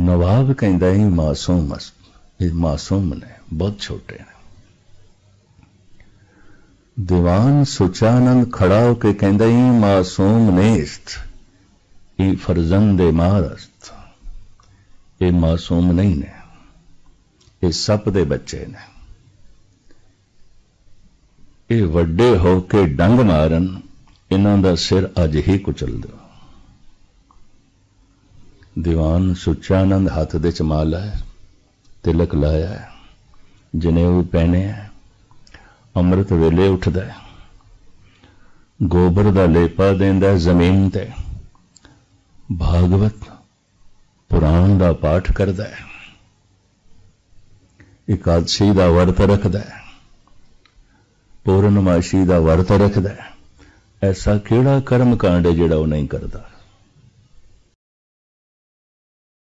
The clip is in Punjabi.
ਨਵਾਬ ਕਹਿੰਦਾ ਇਹ ਮਾਸੂਮ ਅਸ ਇਹ ਮਾਸੂਮ ਨੇ, ਬਹੁਤ ਛੋਟੇ ਨੇ। ਦੀਵਾਨ ਸੁਚਾਨੰਦ ਖੜਾ ਹੋ ਕੇ ਕਹਿੰਦਾ ਇਹ ਮਾਸੂਮ ਨੇਸਤ ਇਹ ਫਰਜ਼ੰਦ ਮਾਰਸਤ ਇਹ ਮਾਸੂਮ ਨਹੀਂ ਨੇ, ਇਹ ਸੱਪ ਦੇ ਬੱਚੇ ਨੇ। ਇਹ ਵੱਡੇ ਹੋ ਕੇ ਡੰਗ ਮਾਰਨ, ਇਹਨਾਂ ਦਾ ਸਿਰ ਅੱਜ ਹੀ ਕੁਚਲ ਦਿਓ। ਦੀਵਾਨ ਸੁਚਾਨੰਦ ਹੱਥ ਦੇ ਚ ਮਾਲਾ ਹੈ, ਤਿਲਕ ਲਾਇਆ ਹੈ ਜਨੇਊ ਪਹਿਨੇ ਹੈ, ਅੰਮ੍ਰਿਤ ਵੇਲੇ ਉੱਠਦਾ ਹੈ। ਗੋਬਰ ਦਾ ਲੇਪਾ ਦਿੰਦਾ ਜ਼ਮੀਨ ਤੇ। ਭਾਗਵਤ ਪੁਰਾਣ ਦਾ ਪਾਠ ਕਰਦਾ ਹੈ। ਇਕਾਦਸ਼ੀ ਦਾ ਵਰਤ ਰੱਖਦਾ ਹੈ। ਪੂਰਨਮਾਸ਼ੀ ਦਾ ਵਰਤ ਰੱਖਦਾ ਹੈ। ਐਸਾ ਕਿਹੜਾ ਕਰਮ ਕਾਂਡ ਹੈ ਜਿਹੜਾ ਉਹ ਨਹੀਂ ਕਰਦਾ?